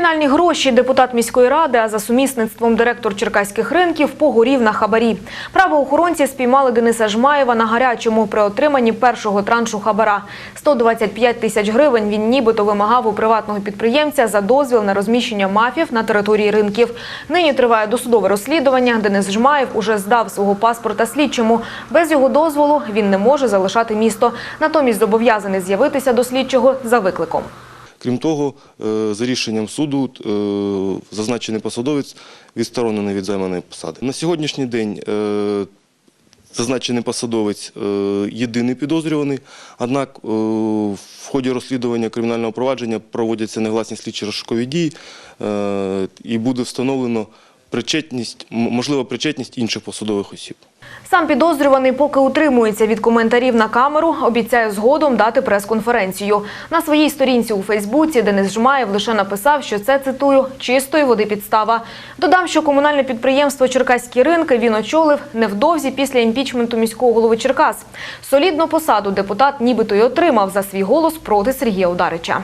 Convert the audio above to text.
кримінальні гроші депутат міської ради, а за сумісництвом директор черкаських ринків погорів на хабарі. Правоохоронці спіймали Дениса Жмаєва на гарячому при отриманні першого траншу хабара. 125 тисяч гривень він нібито вимагав у приватного підприємця за дозвіл на розміщення мафів на території ринків. Нині триває досудове розслідування. Денис Жмаєв уже здав свого паспорта слідчому. Без його дозволу він не може залишати місто. Натомість зобов'язаний з'явитися до слідчого за викликом. Крім того, е, за рішенням суду е, зазначений посадовець відсторонений від займаної посади. На сьогоднішній день е, зазначений посадовець єдиний підозрюваний, однак в ході розслідування кримінального провадження проводяться негласні слідчі розшукові дії і буде встановлено причетність, можлива причетність інших посадових осіб. Сам підозрюваний поки утримується від коментарів на камеру, обіцяє згодом дати прес-конференцію. На своїй сторінці у Фейсбуці Денис Жмаєв лише написав, що це, цитую, чистої води підстава. Додам, що комунальне підприємство «Черкаські ринки» він очолив невдовзі після імпічменту міського голови Черкас. Солідну посаду депутат нібито й отримав за свій голос проти Сергія Ударича.